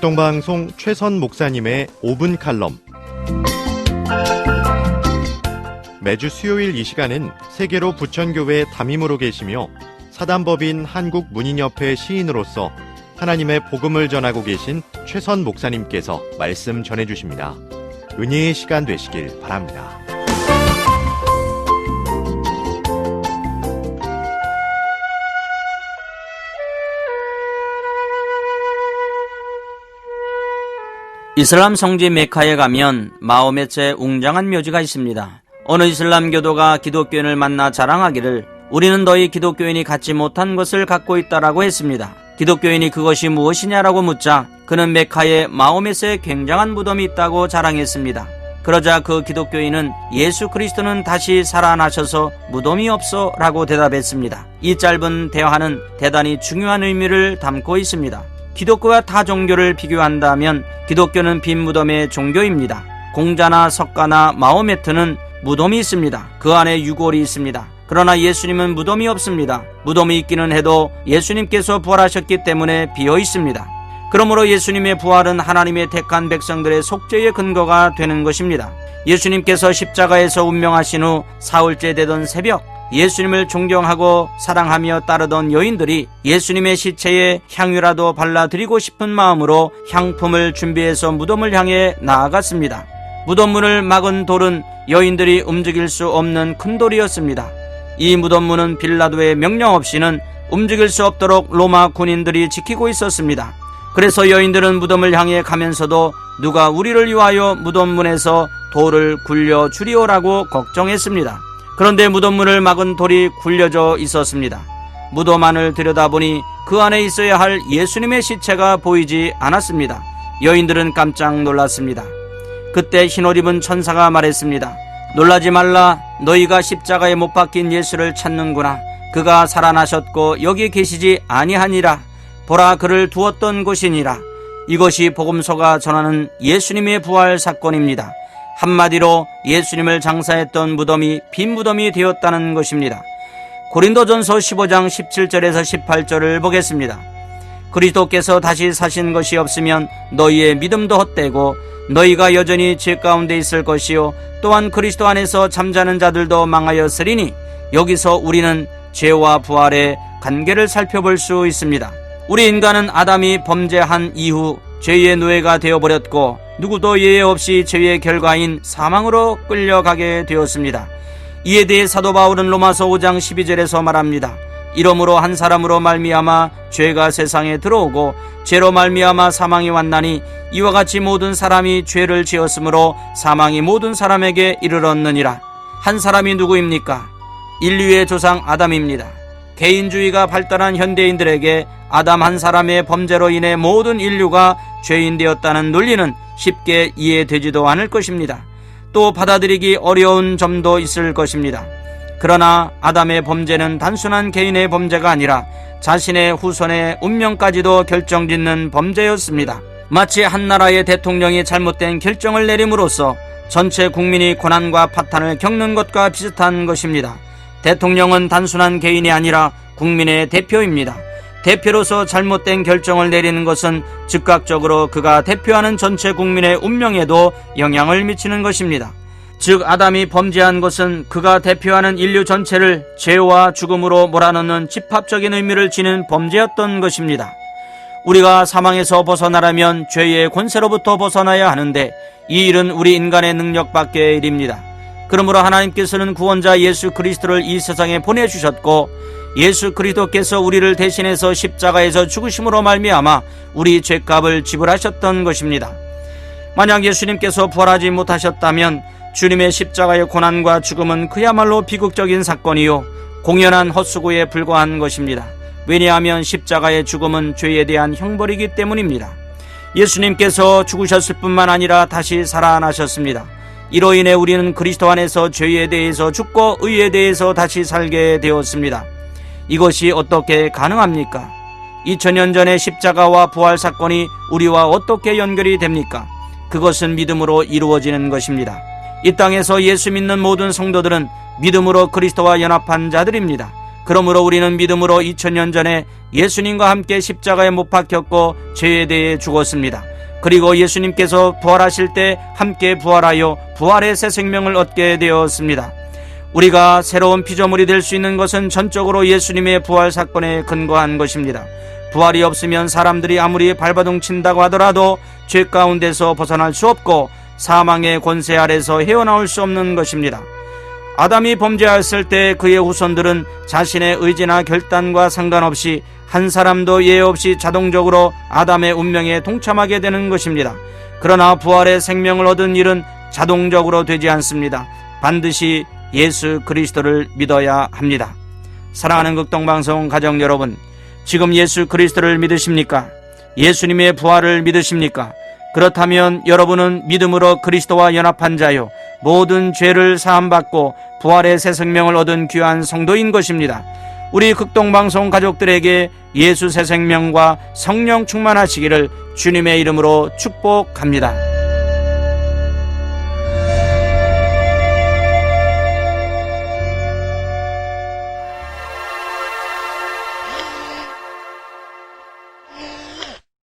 극동방송 최선 목사님의 5분 칼럼. 매주 수요일 이 시간은 세계로 부천교회 담임으로 계시며 사단법인 한국문인협회 시인으로서 하나님의 복음을 전하고 계신 최선 목사님께서 말씀 전해주십니다. 은혜의 시간 되시길 바랍니다. 이슬람 성지 메카에 가면 마호메트의 웅장한 묘지가 있습니다. 어느 이슬람 교도가 기독교인을 만나 자랑하기를 우리는 너희 기독교인이 갖지 못한 것을 갖고 있다라고 했습니다. 기독교인이 그것이 무엇이냐라고 묻자 그는 메카에 마호메트의 굉장한 무덤이 있다고 자랑했습니다. 그러자 그 기독교인은 예수 그리스도는 다시 살아나셔서 무덤이 없어 라고 대답했습니다. 이 짧은 대화는 대단히 중요한 의미를 담고 있습니다. 기독교와 타 종교를 비교한다면 기독교는 빈 무덤의 종교입니다. 공자나 석가나 마호메트는 무덤이 있습니다. 그 안에 유골이 있습니다. 그러나 예수님은 무덤이 없습니다. 무덤이 있기는 해도 예수님께서 부활하셨기 때문에 비어 있습니다. 그러므로 예수님의 부활은 하나님의 택한 백성들의 속죄의 근거가 되는 것입니다. 예수님께서 십자가에서 운명하신 후 사흘째 되던 새벽 예수님을 존경하고 사랑하며 따르던 여인들이 예수님의 시체에 향유라도 발라드리고 싶은 마음으로 향품을 준비해서 무덤을 향해 나아갔습니다. 무덤문을 막은 돌은 여인들이 움직일 수 없는 큰 돌이었습니다. 이 무덤문은 빌라도의 명령 없이는 움직일 수 없도록 로마 군인들이 지키고 있었습니다. 그래서 여인들은 무덤을 향해 가면서도 누가 우리를 위하여 무덤문에서 돌을 굴려 주리오라고 걱정했습니다. 그런데 무덤문을 막은 돌이 굴려져 있었습니다. 무덤 안을 들여다보니 그 안에 있어야 할 예수님의 시체가 보이지 않았습니다. 여인들은 깜짝 놀랐습니다. 그때 흰옷 입은 천사가 말했습니다. 놀라지 말라. 너희가 십자가에 못 박힌 예수를 찾는구나. 그가 살아나셨고 여기 계시지 아니하니라. 보라 그를 두었던 곳이니라. 이것이 복음서가 전하는 예수님의 부활 사건입니다. 한마디로 예수님을 장사했던 무덤이 빈 무덤이 되었다는 것입니다. 고린도전서 15장 17절에서 18절을 보겠습니다. 그리스도께서 다시 사신 것이 없으면 너희의 믿음도 헛되고 너희가 여전히 죄 가운데 있을 것이요 또한 그리스도 안에서 잠자는 자들도 망하였으리니 여기서 우리는 죄와 부활의 관계를 살펴볼 수 있습니다. 우리 인간은 아담이 범죄한 이후 죄의 노예가 되어버렸고 누구도 예외 없이 죄의 결과인 사망으로 끌려가게 되었습니다. 이에 대해 사도 바울은 로마서 5장 12절에서 말합니다. 이러므로 한 사람으로 말미암아 죄가 세상에 들어오고 죄로 말미암아 사망이 왔나니 이와 같이 모든 사람이 죄를 지었으므로 사망이 모든 사람에게 이르렀느니라. 한 사람이 누구입니까? 인류의 조상 아담입니다. 개인주의가 발달한 현대인들에게 아담 한 사람의 범죄로 인해 모든 인류가 죄인 되었다는 논리는 쉽게 이해되지도 않을 것입니다. 또 받아들이기 어려운 점도 있을 것입니다. 그러나 아담의 범죄는 단순한 개인의 범죄가 아니라 자신의 후손의 운명까지도 결정짓는 범죄였습니다. 마치 한 나라의 대통령이 잘못된 결정을 내림으로써 전체 국민이 고난과 파탄을 겪는 것과 비슷한 것입니다. 대통령은 단순한 개인이 아니라 국민의 대표입니다. 대표로서 잘못된 결정을 내리는 것은 즉각적으로 그가 대표하는 전체 국민의 운명에도 영향을 미치는 것입니다. 즉 아담이 범죄한 것은 그가 대표하는 인류 전체를 죄와 죽음으로 몰아넣는 집합적인 의미를 지닌 범죄였던 것입니다. 우리가 사망에서 벗어나려면 죄의 권세로부터 벗어나야 하는데 이 일은 우리 인간의 능력 밖의 일입니다. 그러므로 하나님께서는 구원자 예수 그리스도를 이 세상에 보내주셨고 예수 그리스도께서 우리를 대신해서 십자가에서 죽으심으로 말미암아 우리 죄값을 지불하셨던 것입니다. 만약 예수님께서 부활하지 못하셨다면 주님의 십자가의 고난과 죽음은 그야말로 비극적인 사건이요 공연한 헛수고에 불과한 것입니다. 왜냐하면 십자가의 죽음은 죄에 대한 형벌이기 때문입니다. 예수님께서 죽으셨을 뿐만 아니라 다시 살아나셨습니다. 이로 인해 우리는 그리스도 안에서 죄에 대해서 죽고 의에 대해서 다시 살게 되었습니다. 이것이 어떻게 가능합니까? 2000년 전의 십자가와 부활 사건이 우리와 어떻게 연결이 됩니까? 그것은 믿음으로 이루어지는 것입니다. 이 땅에서 예수 믿는 모든 성도들은 믿음으로 그리스도와 연합한 자들입니다. 그러므로 우리는 믿음으로 2000년 전에 예수님과 함께 십자가에 못 박혔고 죄에 대해 죽었습니다. 그리고 예수님께서 부활하실 때 함께 부활하여 부활의 새 생명을 얻게 되었습니다. 우리가 새로운 피조물이 될 수 있는 것은 전적으로 예수님의 부활 사건에 근거한 것입니다. 부활이 없으면 사람들이 아무리 발버둥 친다고 하더라도 죄 가운데서 벗어날 수 없고 사망의 권세 아래서 헤어나올 수 없는 것입니다. 아담이 범죄하였을 때 그의 후손들은 자신의 의지나 결단과 상관없이 한 사람도 예외 없이 자동적으로 아담의 운명에 동참하게 되는 것입니다. 그러나 부활의 생명을 얻은 일은 자동적으로 되지 않습니다. 반드시 예수 그리스도를 믿어야 합니다. 사랑하는 극동방송 가정 여러분, 지금 예수 그리스도를 믿으십니까? 예수님의 부활을 믿으십니까? 그렇다면 여러분은 믿음으로 그리스도와 연합한 자요 모든 죄를 사함받고 부활의 새 생명을 얻은 귀한 성도인 것입니다. 우리 극동방송 가족들에게 예수 새 생명과 성령 충만하시기를 주님의 이름으로 축복합니다.